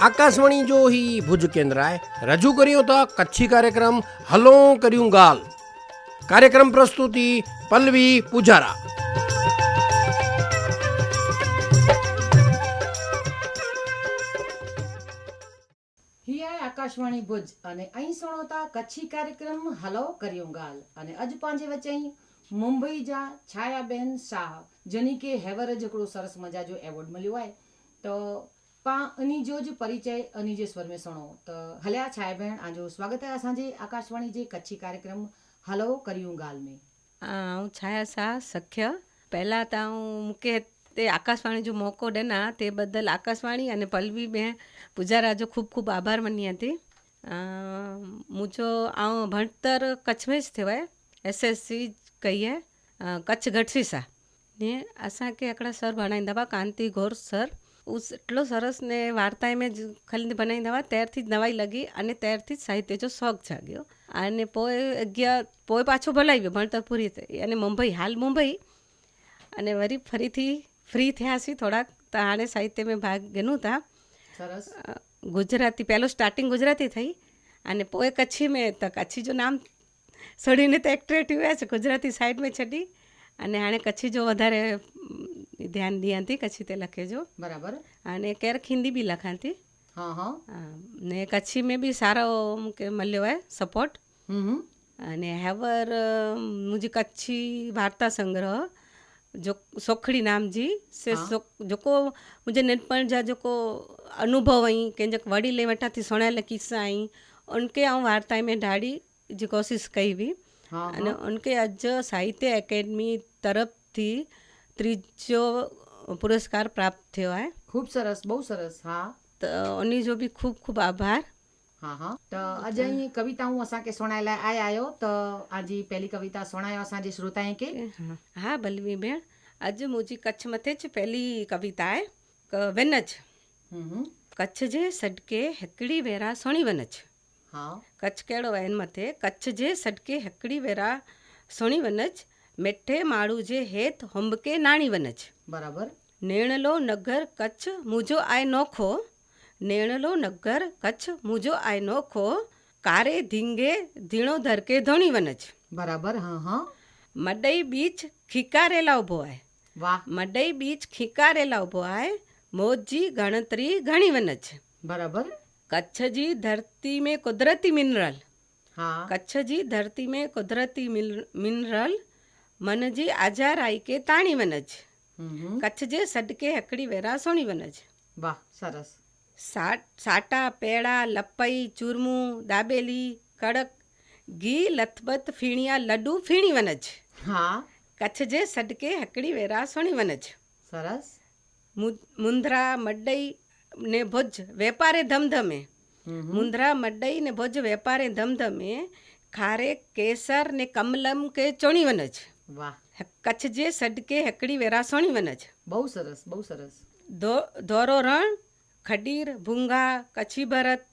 આકાશવાણી જો ही ભુજ કેન્દ્રાએ રજૂ કર્યો હતો કચ્છી કાર્યક્રમ હલો કર્યું ગાલ. કાર્યક્રમ પ્રસ્તુતિ પલ્લવી પૂજારા. આકાશવાણી ભુજ અને અહીં સુણોતા કચ્છી કાર્યક્રમ હલો કર્યું ગાલ. અને અજ પાંજે વચ્ચે અહીં મુંબઈ જા છાયાબેન શાહ, જેની કે હેવર જકડો સરસ મજા જો એવોર્ડ મળ્યો હોય. તો પા અનીજો જ પરિચય અનીજે સ્વર મેં સણો તો હલ્યા છાયાબેન, આજો સ્વાગત છે અસાંજે આકાશવાણી જે કચ્છી કાર્યક્રમ. હલો, કર્યું ગાલ મેં. હું છાયા શાહ, સખ્ય. પહેલાં તો હું મૂકે તે આકાશવાણી જો મોકો ડના તે બદલ આકાશવાણી અને પલ્લવી મેં પૂજારાજો ખૂબ ખૂબ આભાર માની હતી. મુજો આઉં ભણતર કચ્છ મેં જ થવાય. એસએસસી કહીએ કચ્છ ગઢસીસા ને આશા કે આકડા સર ભણાવી દવા કાંતિ ઘોર સર. એટલો સરસ ને વાર્તાએ મેં ખાલી બનાવી દવા ત્યારથી જ નવાઈ લગી અને ત્યારથી જ સાહિત્ય જો શોખ જાગ્યો. અને પોએ અગિયાર પોએ પાછો ભલાવ્યો ભણતર પૂરી થઈ અને મુંબઈ હાલ મુંબઈ. અને વરી ફરીથી ફ્રી થયા છીએ થોડાક તો આણે સાહિત્ય મેં ભાગ ગણું હતા સરસ. ગુજરાતી પહેલું સ્ટાર્ટિંગ ગુજરાતી થઈ. અને પોએ કચ્છી મેં તો કચ્છી જો નામ છોડીને તો એક્ટરેટિવ છે. ગુજરાતી સાઈડમાં છડી અને આને કચ્છી જો વધારે ધ્યાન દિયાનથી કચ્છી તે લખેજો બરાબર. અને ક્યારેક હિન્દી બી લખાતી હા હા. ને કચ્છી મેં બી સારો કે મળ્યો હોય સપોર્ટ અને હેવર મુજી કચ્છી વાર્તા સંગ્રહ જો સોખડી નામજી સે જોકો મુજે नेनपण जा जोको अनुभव आई कंहिंजे वड़ी लेवटा थी सुणियल किस्सा आई उनखे ऐं वार्ता में ॾाढी जी कोशिश कई हुई અને उनके आज साहित्य एकेडमी તરફથી ત્રીજો પુરસ્કાર પ્રાપ્ત થયો હે. ખૂબ સરસ બહુ સરસ હા. તો उन्हीं जो भी ખૂબ ખૂબ આભાર. હા હા. તો આજે અહીં કવિતા હું અસાંકે સુણાયલા આય આયો. તો આજે પહેલી કવિતા સુણાયો અસાંજે શ્રોતાએ કે. હા. બલવી બેન. આજે મુજી કચ્છ મથે જ પહેલી કવિતા હે. વેનજ. કચ્છ જે સડકે હકડી વેરા સોણી વનજ. हिकिड़ी वेरा सुणी वनज हा कच्छ कहिड़ो आहे हिन मथे कच्छ जे सॾके हिकिड़ी वेरा सुणी वनज मिठे माण्हू जे हेठि हुंबके नाणी वनज बराबर नेणलो नगर कच्छ मुंहिंजो आहे नोखो नेणलो नगर कच्छ मुंहिंजो आहे नोखो कारे धींगे धीणो धरके धोणी वनज बराबर हा हा मडई बीच खिकारेला ઊભો आहे वाह मडई बीच खिकारेला ઊભો आहे मौज जी गणतरी घणी वनज बराबर कच्छ जी धरती में कुदरती मिनरल हा कच्छ जी धरती में कुदरती मिल- मिनरल मन जी आजाराई के ताणी वनज हम्म, हम्म, कच्छ जे सॾके हिकिड़ी वेरा सुणी वनज वाह सरस सा साटा पेड़ा लपई चूरमूं दाबेली कड़क घी लथबथ फीणिया लड्डू फीणी वनज हा कच्छ जे सॾके हिकिड़ी वेरा सुणी वनज સરસ મુ- મુંદ્રા મડઈ ને ભુજ વેપારે ધમધમે. મુંદ્રા મડઈ ને ભુજ વેપારે ધમધમે. ખારે કેસર ને કમલમ કે ચોણી વનજ. વાહ. કચ્છ જે સડકે હેકડી વેરા સોણી વનજ. બહુ સરસ બહુ સરસ. ધોરો રણ ખડીર ભૂંગા કચ્છી ભરત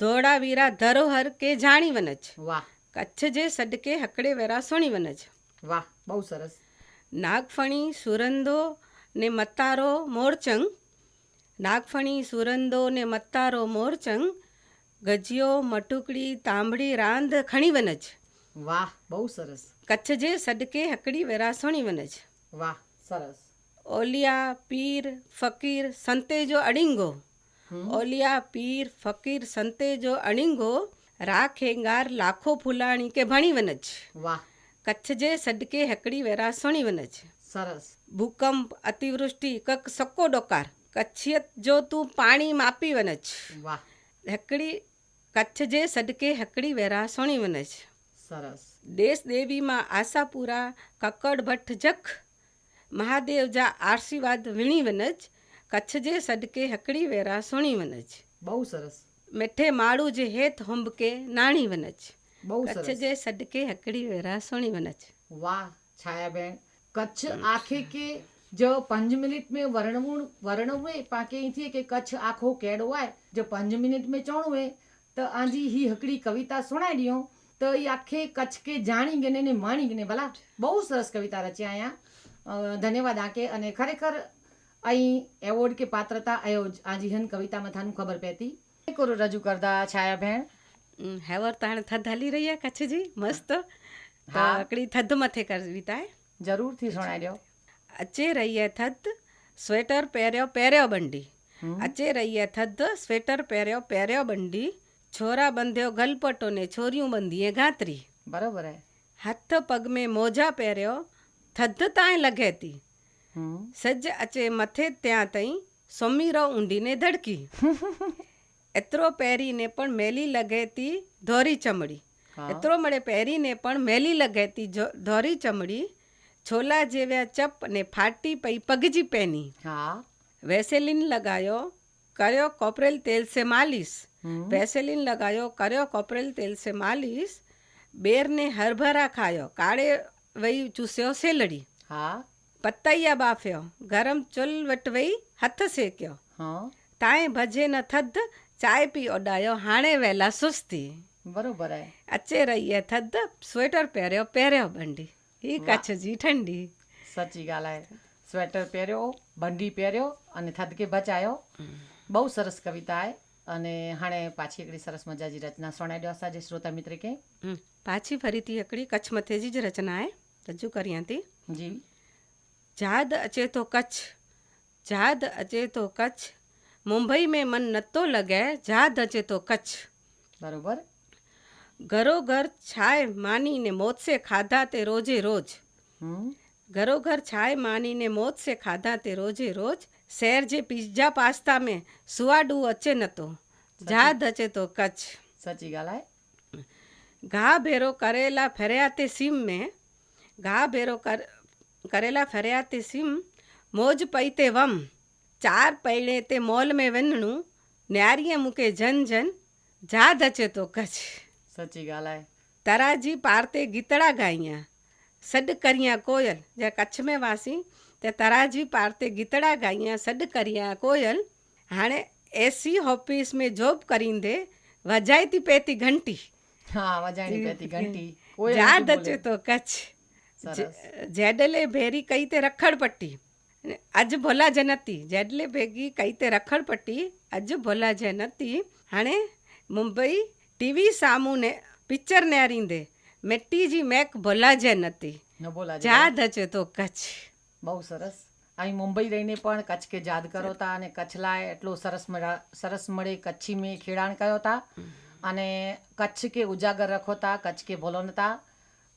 ધોળાવીરા ધરોહર કે જાણી વનજ. વાહ. કચ્છ જે સડકે હકડે વેરા સોણી વનજ. વાહ બહુ સરસ. નાગફણી સુરંદો ને મતારો મોરચંગ નાગફણી સુરંદો ને મત્તારો મોરચંગ ગજિયો મટુકડી તાંબડી રાંધ ખણી વનજ. વાહ બહુ સરસ. કચ્છ જે સડકે હકડી વેરા સોણી વનજ. વાહ સરસ. ઓલિયા પીર ફકીર સંતે જો અડિંગો ઓલિયા પીર ફકીર સંતે જો અણિંગો રાખ હેંગાર લાખો ફૂલાણી કે ભણી વનજ. વાહ. કચ્છ જે સડકે હકડી વેરા સોણી વનજ. સરસ. ભૂકંપ અતિવૃષ્ટિ કક સકો ડોકાર. કચ્છિયત જો તું પાણી માપી વનજ. વાહ. હકડી કચ્છ જે સડકે હકડી વેરા સોણી વનજ. સરસ. દેશ દેવીમાં આશાપુરા કક્કડ ભટ્ટ જખ મહાદેવ જા આશીર્વાદ વીણી વનજ કચ્છ જે સડકે હકડી વેરા સોણી વનજ. બહુ સરસ. મિઠે માળું જે હેત હુંબકે નાણી વનજ. બહુ કચ્છ સરસ. જે સડકે હકડી વેરા સોણી વનજ. વાહ છાયાબેન. કચ્છ આખે કે જો पंज मिनट में वरणवूण वरणवे पाके थी कि कच्छ आखो कहिड़ो आहे जो पंज मिनट में चवणो आहे त आंजी ही हिकिड़ी कविता सुणाए ॾियूं त इहा आखे कच्छ खे जाणी गने ने माणी गने भला બહુ સરસ કવિતા રચી આયા. ધન્યવાદ આકે. અને ખરેખર અહીં એવોર્ડ કે પાત્રતા આજી હન કવિતા મથાનું ખબર પહેતી કોરો રજૂ કરતા છાયા ભેણ. હેવર તાણ થદ હલી રહી કચ્છ જી મસ્ત. હા. હકડી થદ મથે કવિતા જરૂરથી સુણાઈ લ્યો. અચે રહીએ થત સ્વેટર પહેર્યો પહેર્યો બંડી અચે રહીએ થત સ્વેટર પહેર્યો પહેર્યો બંડી છોરા બંધ્યો ગલપટો ને છોરિયું બંધીએ ગાંતરી બરોબર હથ પગ મેં મોજા પહેર્યો થધ તાંય લગે તી સજ અચે મથે ત્યાં તઈ સમીરો ઊંડીને ધડકી એતરો પહેરીને પણ મેલી લગેતી ધોરી ચમડી એતરો મળે પહેરીને પણ મેલી લગેતી ધોરી ચમડી છોલા જેવ્યા ચપ ને ફાટી પઈ પગજી પહેની. હા. વેસેલિન લગાયો કર્યો કોપરેલ તેલ સે માલિશ. વેસેલિન લગાયો કર્યો કોપરેલ તેલ સે માલિશ. બેરને હરભરા ખાયો કાળે વઈ ચૂસ્યો સેલડી. હા. પતૈયા બાફ્યો ગરમ ચૂલ વટવઈ હથ શેક્યો. હા. તાએ ભજે ન થદ ચાય પી ઓડાયો હાણે વહેલા સુસ્તી. બરોબર અચે રહીએ થદ સ્વેટર પહેર્યો પહેર્યો બંડી. ठीकु आहे छो जी ठंडी सची ॻाल्हि आहे સ્વેટર પહેર્યો બંડી પહેર્યો અને થદકે बचायो બહુ સરસ कविता आहे અને હાणे પાછી हिकिड़ी સરસ મજા जी રચના सुणाए ॾियो असांजे श्रोता मित्र खे પાછી ફરીથી हिकिड़ी કચ્છ મથે जी જ રચના आहे રજૂ કરી હતી જી. જાદ અચે તો કચ્छ જાદ અચે તો કચ્छ મુંબઈ में मन નતો લગે જાદ અચે તો કચ્છ. બરોબર. ઘરો ઘર છાય માનીને મોત સે ખાધા તે રોજે રોજ હમ घरो घर छाए मानी ने मौत से खाधा ते रोजे रोज शहर जे पिज्जा पास्ता में सुवाडू अचे नथो जाद अचे तो कच्छ સાચી ॻाल्हि आहे घाह भेरो करेला फरिया ते सिम में घाह भेरो कर करेला फरिया ते सिम मौज पई ते वम चार पैणे ते मॉल में वञणू न्यारीअ मूंखे झन झन जाद अचे सची ॻाल्हि आहे तरा जी पार ते गीतड़ा गाइयां सॾु करियां कोयल जा कच्छ में वासी त तरा जी पार ते गीतड़ा गाइयां सॾु करियां कोयल हाणे एसी ऑफिस में जॉब करींदे वॼाए थी पए थी घंटी हा वॼाइणी थी घंटी यादि अचे थो कच्छ जेडले भेरी कई ते रखड़ पटी अॼु भोला जनती जेडले भेगी कई ते रखड़ पटी अॼु भोला जनती हाणे मुंबई ટીવી સામુને પિક્ચર ન્યારીંદે મેટ્ટીજી મેક ભલાજે નતી. જાદ હચે તો કચ્છ. બહુ સરસ. અહીં મુંબઈ રહીને પણ કચ્છ કે જાદ કરો હતા અને કચ્છલાએ એટલો સરસ સરસ મળે કચ્છી મેં ખેડાણ કર્યો હતા અને કચ્છ કે ઉજાગર રખો હતા કચ્છ કે ભોલો નતા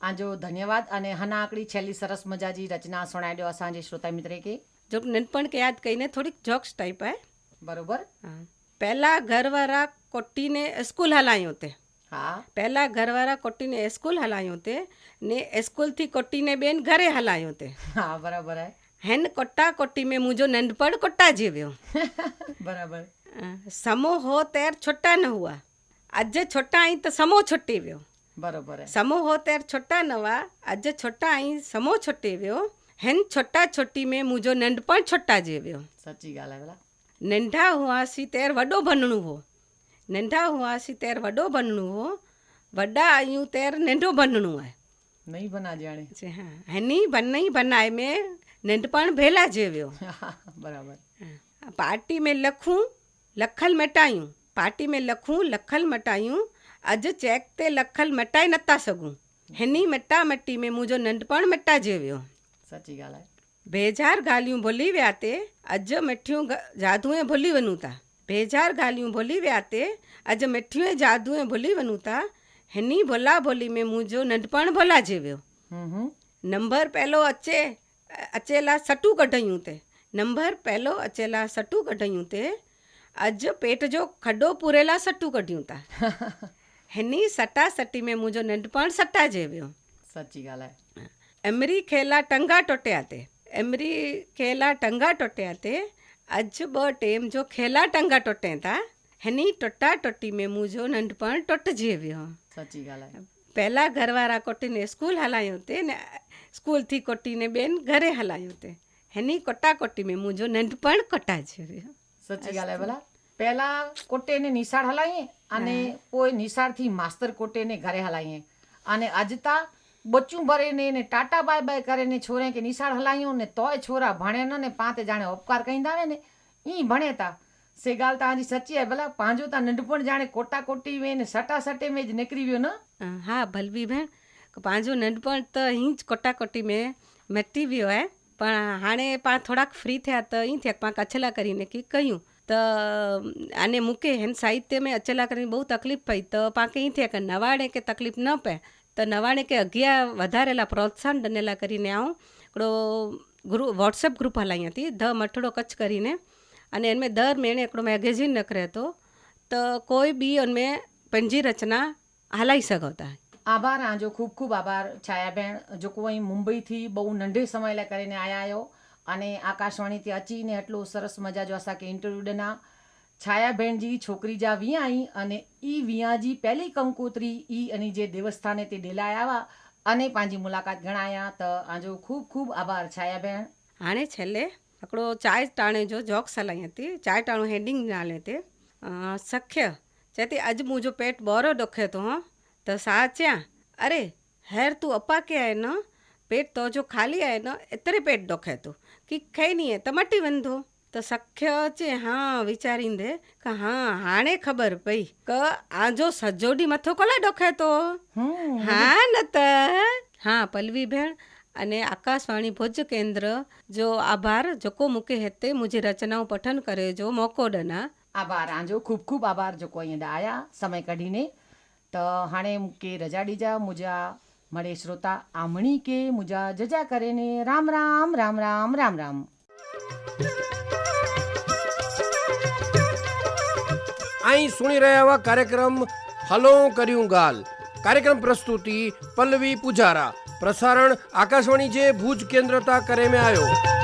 આજો ધન્યવાદ અને હના આકડી છેલ્લી સરસ મજાજી રચના સુણાડ્યો અસાંજે શ્રોતા મિત્રે કે. જો નેનપણ કે યાદ કહીને થોડીક જોક્સ ટાઈપ હે. બરોબર. પહેલા ઘરવાળા કોટીને સ્કૂલ હલાયું તે હા પહેલાં ઘરવાળા કોટીને સ્કૂલ હલાયું તે ને સ્કૂલથી કોટીને બેન ઘરે હલાયું તે હા બરાબર હે હેન કોટા કોટી में मुंहिंजो नंढपण कोटा जी वियो બરાબર समो हो तैर छोटा न हुआ अॼु छोटा आई त समो छुटी वियो બરોબર હે समो हो तैर छोटा न हुआ अॼु छोटा आई समो छुटी वियो हिन छोटा छोटी में मुंहिंजो नंढपण छोटा जी वियो સાચી ॻाल्हि आहे ભલા नंढा हुआसीं तैर वॾो बनणो हो नंढा हुआसीं तेर वॾो बनिणो हो वॾा आहियूं तेर नंढो बनिणो आहे नहीं बना जाने जे हा हनी बन नहीं बनाए में नंढपण भेला जे वियो बराबरि पार्टी में लखूं लखल मटायूं पार्टी में लखूं लखल मटायूं अॼु चेक ते लखल मटाए नथा सघूं हिनी मटा मटी में मुंहिंजो नंढपण मटाइजे वियो सची ॻाल्हि आहे बेज़ार ॻाल्हियूं भुली विया ते अॼु मिठियूं जादूं भुली वञूं था बेजार ॻाल्हियूं भुली विया ते अॼु मिठियूं ऐं जादू ऐं भुली वञूं था हिन भोला भोली में मुंहिंजो नंढपण भुलाजे वियो नंबर पहिलो अचे अचे लाइ सटू कढयूं ते नंबर पहिलो अचे लाइ सटू कढयूं ते अॼु पेट जो खॾो पूरे लाइ सटू कढियूं था हिन सटा सटी में मुंहिंजो नंढपण सटाइजे वियो सची ॻाल्हि आहे एमरी खेला टंगा टुटिया ते एमरी खेला टंगा टुटिया ते અજબ ટેમ જો ખેલા ટંગા ટોટે તા હેની ટોટા ટોટી में मुंहिंजो નંढपण टुटिजी वियो સાચી ॻाल्हि પહેલાં ઘરવાળા કોટીને સ્કૂલ હલાयूं તે ને સ્કૂલથી કોટીને બેન ઘરે હલાयूं તે. હેની કોટા કોટી में मुंहिंजो નંઢપણ કટાજી વિયો સાચી ॻाल्हि ભલા પહેલા કોટેને નિશાળ હલાવીએ અને કોઈ નિશાળથી માસ્તર કોટેને ઘરે હલાવીએ અને આજતા બચ્ચું ભરે ને એને ટાટા બાય બાય કરે ને છોરે કે નિશાળ હલાયું ને તોય છોરા ભણે ન ને પાંતે જાણે ઉપકાર કહીને આવે ને. એ ભણેતા. સેગાલ તાજી સચ્ચી હે ભલા પાંજો તા નંઢપણ જાણે કોટા કોટી મે ને સટા સટે મે જ નીકળી ગયો ન. હા, ભલવી ભેણ પાંજો નંઢપણ તો હિંચ કોટા કોટી મે મટી ગયો હે. પણ હાણે પણ થોડાક ફ્રી થયા તો અહીં થયા પાંક અછલા કરીને કે કહ્યું. તો, આને મૂકે હેન સાહિત્ય મેં અચલા કરીને બહુ તકલીફ પડી તો પાંકે અહીં થયા કે નવાડે કે તકલીફ ન પડે તો નવાણે કે અગિયાર વધારેલા પ્રોત્સાહન ડનેલા કરીને આવું. એકડો ગ્રુપ વોટ્સએપ ગ્રુપ હલાઈ હતી. ધ મઠડો કચ્છ કરીને. અને એમે દર મહિને એકડો મેગેઝિન નખરે હતો. તો કોઈ બી અને પંજી રચના હલાઈ સગવતા આભાર આજો ખૂબ ખૂબ આભાર, છાયાબેન. જો કોઈ મુંબઈથી બહુ નંઢે સમય કરીને આયા આવ્યો અને આકાશવાણીથી અચીને એટલું સરસ મજા જો અસા કે ઇન્ટરવ્યૂ ડના. છાયાબેનજી છોકરી જા વિયાઈ અને ઈ વિયાજી પહેલી કંકોત્રી ઈ અને જે દેવસ્થાને તે ડેલાય આવ્યા અને પાંજી મુલાકાત ગણાયા. તો આજો ખૂબ ખૂબ આભાર છાયાબેન. હાણે છેલ્લે આપણો ચાય ટાણે જો જોક સલાઈ હતી. ચાય ટાણું હેડિંગ નાલે તે. સખ્ય, જેથી અજ મુજો પેટ બોરો ડોખે તો હં. તો સાચ્યા, અરે, હેર તું અપા કે આય ન. પેટ તો જો ખાલી આય ન, એતરે પેટ ડોખે તો. કે ખાઈ નહીં તમટી વંધો. તો શક્ય છે હા વિચારીને દે. કે હા હાણે ખબર પઈ કે આ જો સજોડી મથો કોલા ડોખે તો? હા નત હા પલ્લવી ભેણ અને આકાશવાણી ભુજ કેન્દ્ર જો આભાર. જોકો મૂકે હેતે મુજે રચનાઓ પઠન કરે જો મોકો ડના. આભાર આંજો. ખૂબ ખૂબ આભાર જોકો અહીંયા આયા. સમય કાઢીને તો હાણે કે રજાડી જા મુજા મળે શ્રોતા આમણી કે મુજા જજા કરે ને રામ રામ રામ રામ રામ રામ. અહીં સુણી રહ્યા એવા કાર્યક્રમ હલો કર્યું ગાલ. કાર્યક્રમ પ્રસ્તુતિ, પલ્લવી પૂજારા. પ્રસારણ આકાશવાણી જે ભુજ કેન્દ્રતા કરે મેં આવ્યો